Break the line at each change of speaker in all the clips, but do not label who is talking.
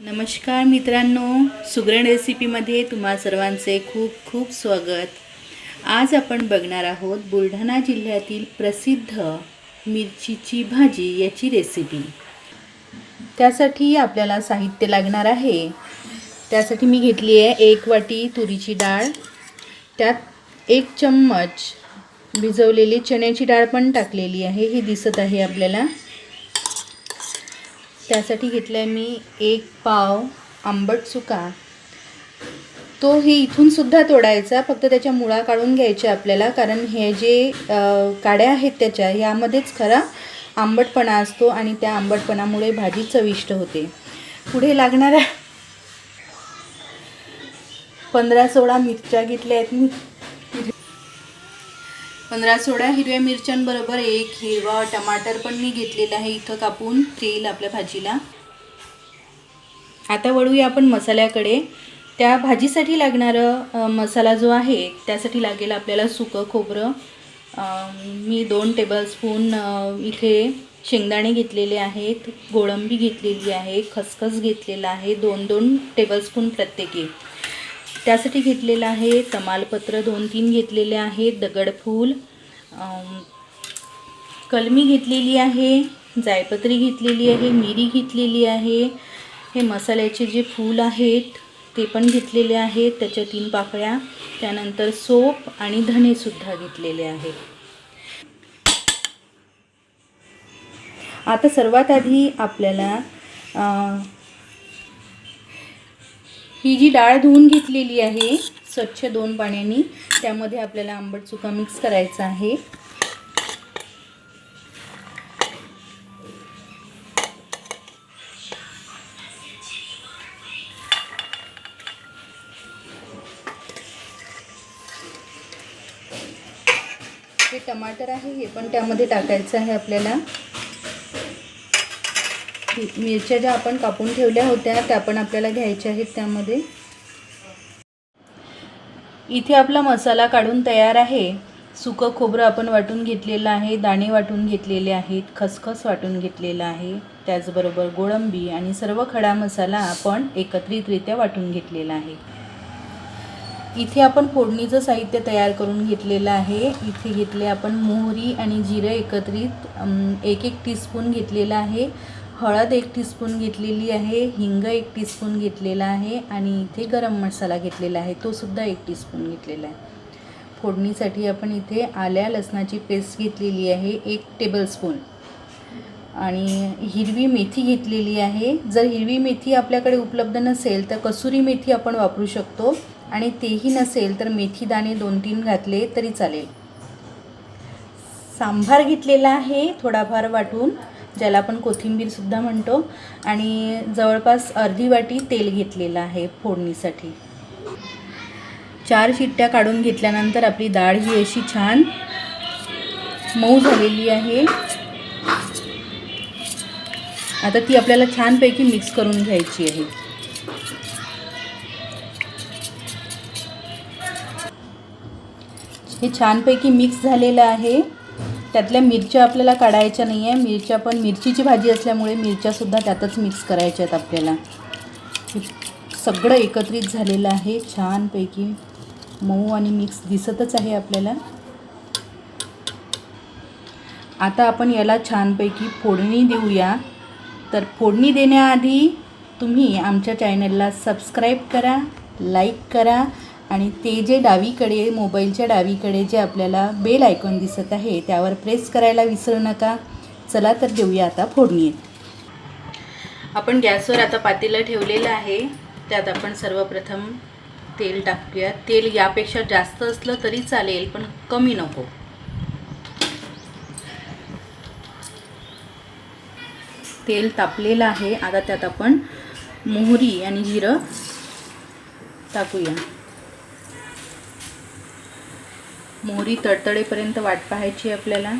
नमस्कार मित्रांनो सुगरण रेसिपीमध्ये तुम्हा सर्वांचे खूप खूप स्वागत. आज आपण बघणार आहोत बुलढाणा जिल्ह्यातील प्रसिद्ध मिरचीची भाजी याची रेसिपी. त्यासाठी आपल्याला साहित्य लागणार आहे. त्यासाठी मी घेतली आहे एक वाटी तुरीची डाळ. त्यात एक चम्मच भिजवलेली चण्याची डाळ पण टाकलेली आहे. ही दिसत आहे आपल्याला. त्यासाठी घेतला आहे मी एक पाव आंबट चुका तो हे इथून सुद्धा तोडायचा फक्त त्याच्या मुळा काढून घ्यायच्या आपल्याला कारण हे जे काड्या आहेत त्याच्या यामध्येच खरा आंबटपणा असतो आणि त्या आंबटपणामुळे भाजी चविष्ट होते. पुढे लागणाऱ्या पंधरा सोळा मिरच्या घेतल्या आहेत मी. पंधरा सोळा हिरव्या मिरच्यांबरोबर एक हिरवा टमाटर पण मी घेतलेला आहे इथं कापून तेल आपल्या भाजीला. आता वळूया आपण मसाल्याकडे. त्या भाजीसाठी लागणारं मसाला जो आहे त्यासाठी लागेल आपल्याला सुकं खोबरं. मी दोन टेबलस्पून इथे शेंगदाणे घेतलेले आहेत गोळंबी घेतलेली आहे खसखस घेतलेला आहे दोन दोन टेबलस्पून प्रत्येकी. त्यासाठी घेतलेलं आहे तमालपत्र दोन तीन घेतलेले आहेत दगडफूल कलमी घेतलेली आहे जायपत्री घेतलेली आहे मिरी घेतलेली आहे हे मसाल्याचे जे फूल आहेत ते पण घेतलेले आहेत त्याच्या तीन पाकळ्या त्यानंतर सोप आणि धणेसुद्धा घेतलेले आहेत. आता सर्वात आधी आपल्याला ही जी डाळ धुवून घेतलेली आहे स्वच्छ दोन पाण्याने त्यामध्ये आपल्याला आंबट चुका मिक्स करायचा आहे. हे टमाटर आहे हे पण त्यामध्ये टाकायचं आहे आपल्याला. मिरच्या ज्या आपण कापून ठेवल्या होत्या त्या पण आपल्याला घ्यायच्या आहेत त्यामध्ये. इथे आपला मसाला काढून तयार आहे. सुकं खोबरं आपण वाटून घेतलेलं आहे दाणे वाटून घेतलेले आहेत खसखस वाटून घेतलेलं आहे. त्याचबरोबर गोळंबी आणि सर्व खडा मसाला आपण एकत्रितरित्या वाटून घेतलेला आहे. इथे आपण फोडणीचं साहित्य तयार करून घेतलेलं आहे. इथे घेतले आपण मोहरी आणि जिरं एकत्रित एक एक टीस्पून घेतलेलं आहे. हळद एक टीस्पून घेतलेली आहे हिंग एक टीस्पून घेतलेला आहे आणि इथे गरम मसाला घेतलेला आहे तो सुद्धा एक टीस्पून घेतलेला आहे. फोडणीसाठी आपण इथे आल्या लसणाची पेस्ट घेतलेली आहे एक टेबलस्पून आणि हिरवी मेथी घेतलेली आहे. जर हिरवी मेथी आपल्याकडे उपलब्ध नसेल तर कसुरी मेथी आपण वापरू शकतो. आणि तेही नसेल तर मेथी दाणे दोन तीन घातले तरी चालेल. सांभार घेतलेला आहे थोडाफार वाटून. ज्याला आपण कोथिंबीरसुद्धा म्हणतो. आणि जवळपास अर्धी वाटी तेल घेतलेलं आहे फोडणीसाठी. चार शिट्ट्या काढून घेतल्यानंतर आपली डाळ ही अशी छान मऊ झालेली आहे. आता ती आपल्याला छानपैकी मिक्स करून घ्यायची आहे. हे छानपैकी मिक्स झालेलं आहे. त्यातल्या मिरच्या आपल्याला काढायच्या नाही आहे मिरच्या पण मिरचीची भाजी असल्यामुळे मिरच्यासुद्धा त्यातच मिक्स करायच्या आहेत आपल्याला. सगळं एकत्रित झालेलं आहे. छानपैकी मऊ आणि मिक्स दिसतच आहे आपल्याला. आता आपण याला छानपैकी फोडणी देऊया. तर फोडणी देण्याआधी तुम्ही आमच्या चॅनलला सबस्क्राईब करा लाईक करा आणि ते जे डावीकडे मोबाईलच्या डावीकडे जे आपल्याला बेल आयकॉन दिसत आहे त्यावर प्रेस करायला विसरू नका. चला तर देऊया आता फोडणी. आपण गॅसवर आता पातेलं ठेवलेलं आहे. त्यात आपण सर्वप्रथम तेल टाकूया. तेल यापेक्षा जास्त असलं तरी चालेल पण कमी नको. तेल तापलेलं आहे. आता त्यात आपण मोहरी आणि जिरं टाकूया. मोहरी तडतडेपर्यंत वाट पाहायची आपल्याला.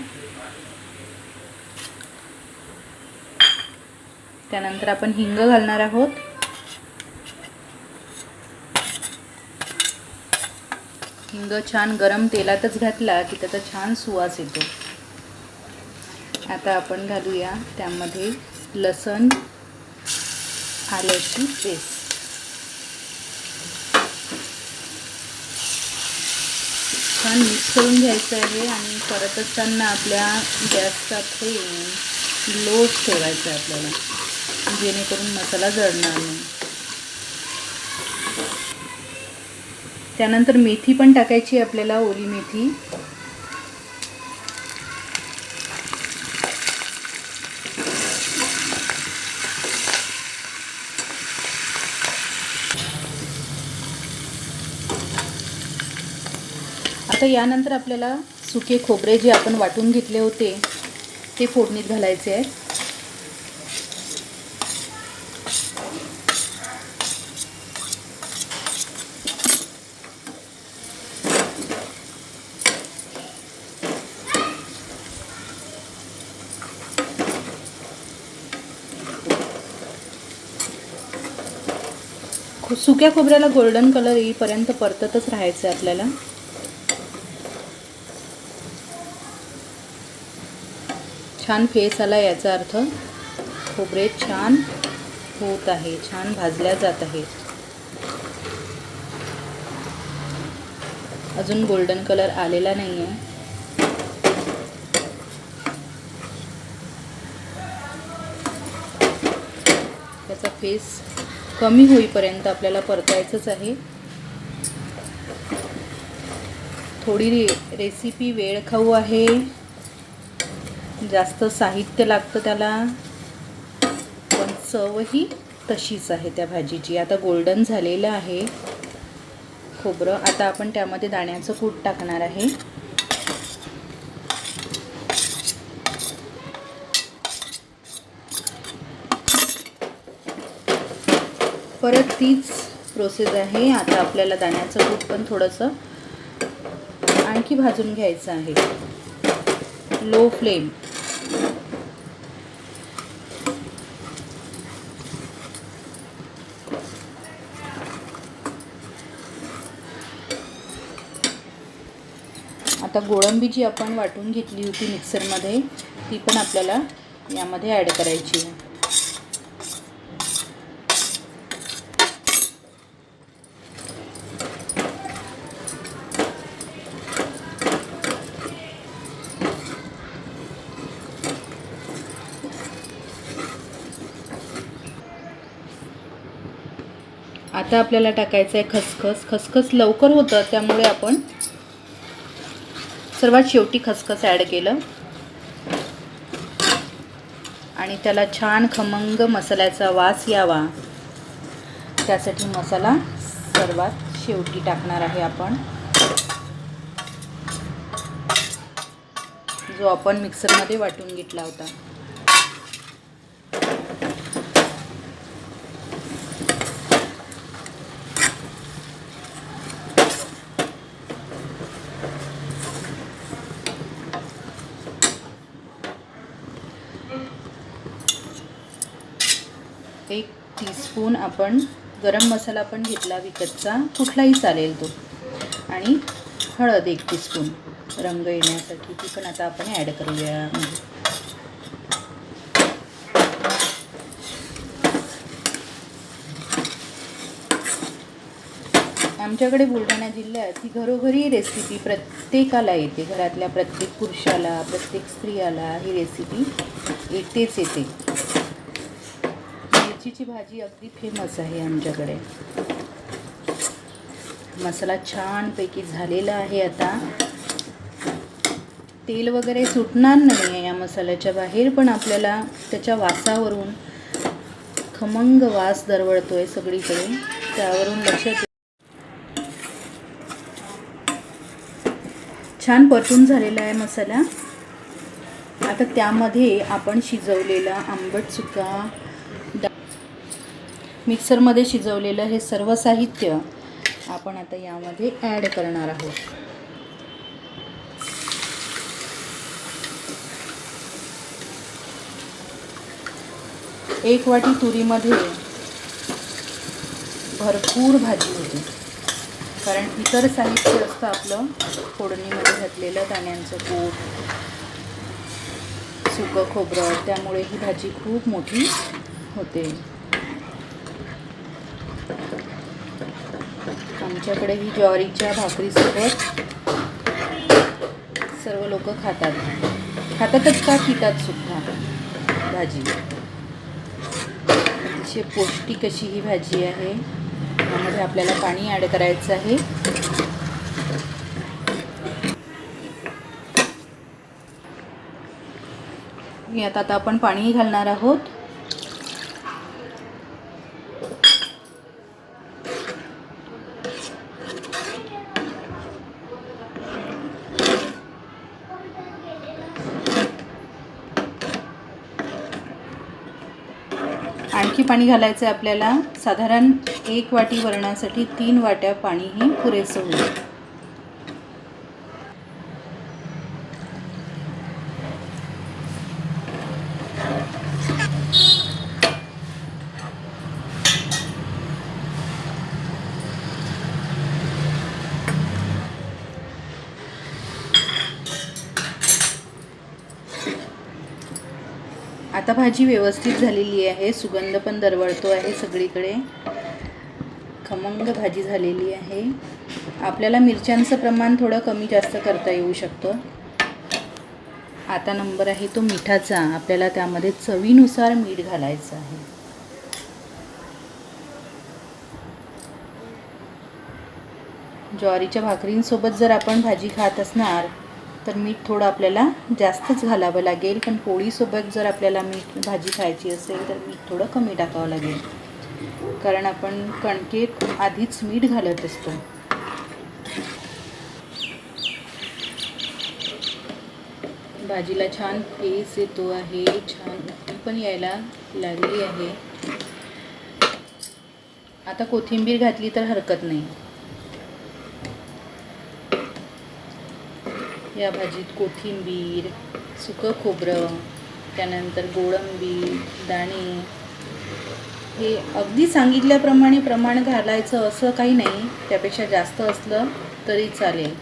त्यानंतर आपण हिंग घालणार आहोत. हिंग छान गरम तेलातच घातला की त्याचा छान सुवास येतो. आता आपण घालूया त्यामध्ये लसण आल्याची पेस्ट. छान मिक्स करून घ्यायचं आहे आणि करत असताना आपल्या गॅसचा फ्लेम लोच ठेवायचा आहे आपल्याला जेणेकरून मसाला जळणार नाही. त्यानंतर मेथी पण टाकायची आपल्याला ओली मेथी. आता यानंतर आपल्याला सुके खोबरे जे आपण वाटून घेतले होते ते फोडणीत घालायचे आहेत. सुक्या खोबऱ्याला गोल्डन कलर येईपर्यंत परततच राहायचं आहे आपल्याला. छान फेस आला याचा अर्थ. खोबरे छान होत आहे छान भाजल्या जात आहे अजून गोल्डन कलर आलेला नाही आहे त्याचा फेस कमी होईपर्यंत आपल्याला परतायचंच आहे. थोडी रे रेसिपी वेळ खाऊ आहे. जास्त साहित्य लागतं त्याला पण चवही तशीच आहे त्या भाजीची. आता गोल्डन झालेलं आहे. खोबरं आता आपण त्यामध्ये दाण्याचं कूट टाकणार आहे. परत तीच प्रोसेस आहे. आता आपल्याला दाण्याचं कूट पण थोडंसं आणखी भाजून घ्यायचं आहे. लो फ्लेम आता गोळंबी जी आपण वाटून घेतली होती मिक्सरमध्ये ती पण आपल्याला यामध्ये ॲड करायची आहे. आता आपल्याला टाकायचं आहे खसखस. खसखस लवकर होतं त्यामुळे आपण सर्वात शेवटी खसखस ॲड केलं. आणि त्याला छान खमंग मसाल्याचा वास यावा. त्यासाठी मसाला सर्वात शेवटी टाकणार आहे आपण. जो आपण मिक्सरमध्ये वाटून घेतला होता एक टीस्पून आपण गरम मसाला पण घेतला विकतचा कुठलाही चालेल तो. आणि हळद एक टीस्पून रंग येण्यासाठी ती पण आता आपण ॲड करूया. आमच्याकडे बुलढाणा जिल्ह्यात ही घरोघरी रेसिपी प्रत्येकाला येते. घरातल्या प्रत्येक पुरुषाला प्रत्येक स्त्रियाला ही रेसिपी येतेच येते. मिरचीची भाजी अगदी फेमस आहे आमच्याकडे. मसाला छानपैकी झालेला आहे आता. तेल वगैरे सुटणार नाही आहे या मसाल्याच्या बाहेर पण आपल्याला त्याच्या वासावरून खमंग वास दरवळतोय सगळीकडे. त्यावरून लक्षात छान परतून झालेला आहे मसाला. आता त्यामध्ये आपण शिजवलेला आंबट सुका मिक्सरमध्ये शिजवलेलं हे सर्व साहित्य आपण आता यामध्ये ॲड करणार आहोत. एक वाटी तुरीमध्ये भरपूर भाजी होती. कारण इतर साहित्य असतं आपलं फोडणीमध्ये घातलेलं दाण्यांचं कूट सुकं खोबरं त्यामुळे ही भाजी खूप मोठी होते. आमच्याकडे ही ज्वारीच्या भाकरीसोबत सर्व लोक खातात. खातातच का? पितात सुद्धा भाजी. अतिशय पौष्टिक अशी ही भाजी आहे. त्यामध्ये आपल्याला पाणी ॲड करायचं आहे. यात आता आपण पाणीही घालणार आहोत. आणखी पाणी घालायचं आहे आपल्याला. साधारण एक वाटी वरणासाठी तीन वाट्या पाणी हे पुरेसं होईल. आता भाजी व्यवस्थित झालेली आहे. सुगंध पण दरवळतो आहे सगळीकडे. खमंग भाजी झालेली आहे. आपल्याला मिरच्यांचं प्रमाण थोडं कमी जास्त करता येऊ शकतं. आता नंबर आहे तो मिठाचा. आपल्याला त्यामध्ये चवीनुसार मीठ घालायचं आहे. ज्वारीच्या भाकरींसोबत जर आपण भाजी खात असणार तर मीठ थोडं आपल्याला जास्तच घालावं लागेल. पण पोळीसोबत जर आपल्याला मीठ भाजी खायची असेल तर मीठ थोडं कमी टाकावं लागेल. कारण आपण कणकेत आधीच मीठ घालत असतो. भाजीला छान फेस येतो आहे. छान उकळी पण यायला लागली आहे. आता कोथिंबीर घातली तर हरकत नाही. या भाजीत कोथिंबीर सुकं खोबरं त्यानंतर गोडंबी दाणे. हे अगदी सांगितल्याप्रमाणे प्रमाण घालायचं असं काही नाही. त्यापेक्षा जास्त असलं तरी चालेल.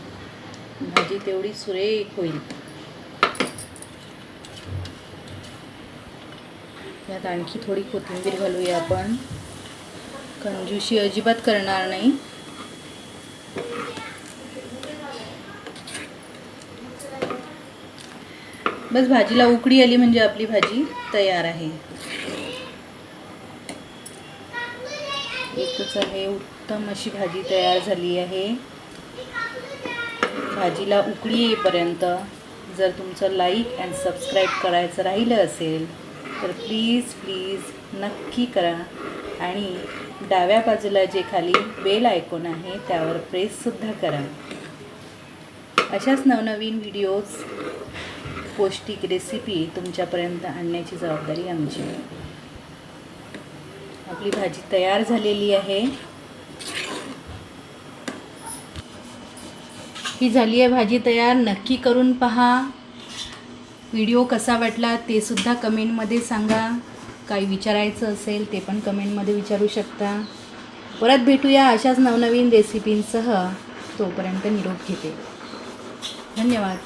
भाजी तेवढी सुरेख होईल. यात आणखी थोडी कोथिंबीर घालूया आपण. कंजूशी अजिबात करणार नाही. बस भाजीला उकडी आली म्हणजे आपली भाजी तयार आहे. एकच आहे उत्तम अशी भाजी तयार झाली आहे. भाजीला उकळी येईपर्यंत जर तुमचं लाईक अँड सबस्क्राईब करायचं राहिलं असेल तर प्लीज प्लीज नक्की करा. आणि डाव्या बाजूला जे खाली बेल आयकॉन आहे त्यावर प्रेससुद्धा करा. अशाच नवनवीन व्हिडिओज पौष्टिक रेसिपी तुमच्यापर्यंत आणण्याची जबाबदारी आमची. आपली भाजी तयार झालेली आहे. ही झाली आहे भाजी तयार. नक्की करून पहा. व्हिडिओ कसा वाटला ते सुद्धा कमेंटमध्ये सांगा. काही विचारायचं असेल ते पण कमेंटमध्ये विचारू शकता. परत भेटूया अशाच नवनवीन रेसिपींसह तोपर्यंत निरोप घेते. धन्यवाद.